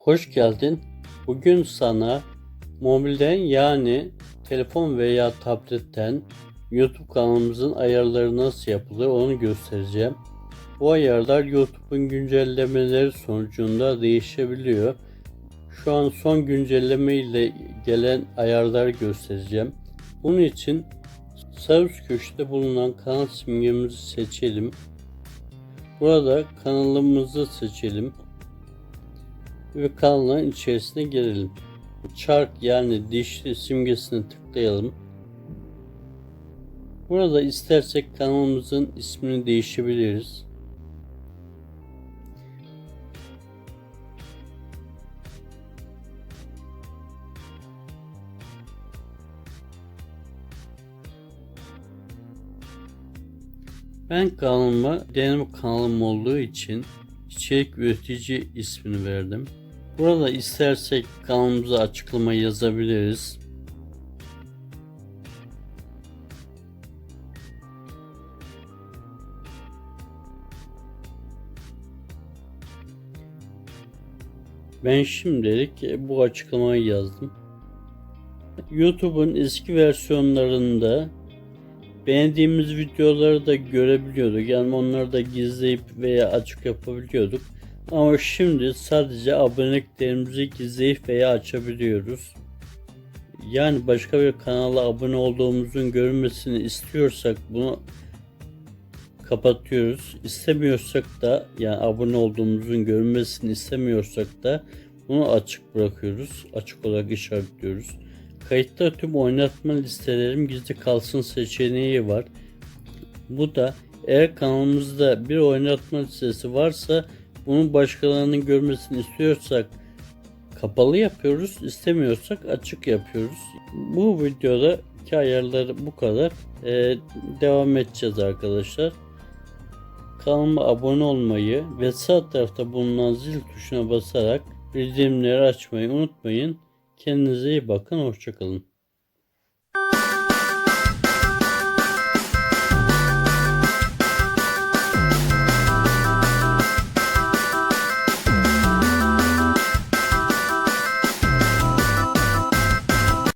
Hoş geldin. Bugün sana mobilden yani telefon veya tabletten YouTube kanalımızın ayarları nasıl yapılır onu göstereceğim. Bu ayarlar YouTube'un güncellemeleri sonucunda değişebiliyor. Şu an son güncelleme ile gelen ayarları göstereceğim. Bunun için sağ üst köşede bulunan kanal simgemizi seçelim. Burada kanalımızı seçelim ve kanalın içerisine girelim. Çark yani dişli simgesini tıklayalım. Burada istersek kanalımızın ismini değişebiliriz. Ben kanalıma deneme kanalım olduğu için içerik üretici ismini verdim. Burada istersek kanalımıza açıklama yazabiliriz. Ben şimdilik bu açıklamayı yazdım. YouTube'un eski versiyonlarında beğendiğimiz videoları da görebiliyorduk. Yani onları da gizleyip veya açık yapabiliyorduk. Ama şimdi sadece aboneliklerimizi gizleyip veya açabiliyoruz. Yani başka bir kanala abone olduğumuzun görünmesini istiyorsak bunu kapatıyoruz. İstemiyorsak da yani abone olduğumuzun görünmesini istemiyorsak da bunu açık bırakıyoruz. Açık olarak işaretliyoruz. Kayıtta tüm oynatma listelerim gizli kalsın seçeneği var. Bu da eğer kanalımızda bir oynatma listesi varsa bunun başkalarının görmesini istiyorsak kapalı yapıyoruz. istemiyorsak açık yapıyoruz. Bu videoda iki ayarları bu kadar. Ee, devam edeceğiz arkadaşlar. Kanalıma abone olmayı ve sağ tarafta bulunan zil tuşuna basarak bildirimleri açmayı unutmayın. Kendinize iyi bakın. Hoşçakalın.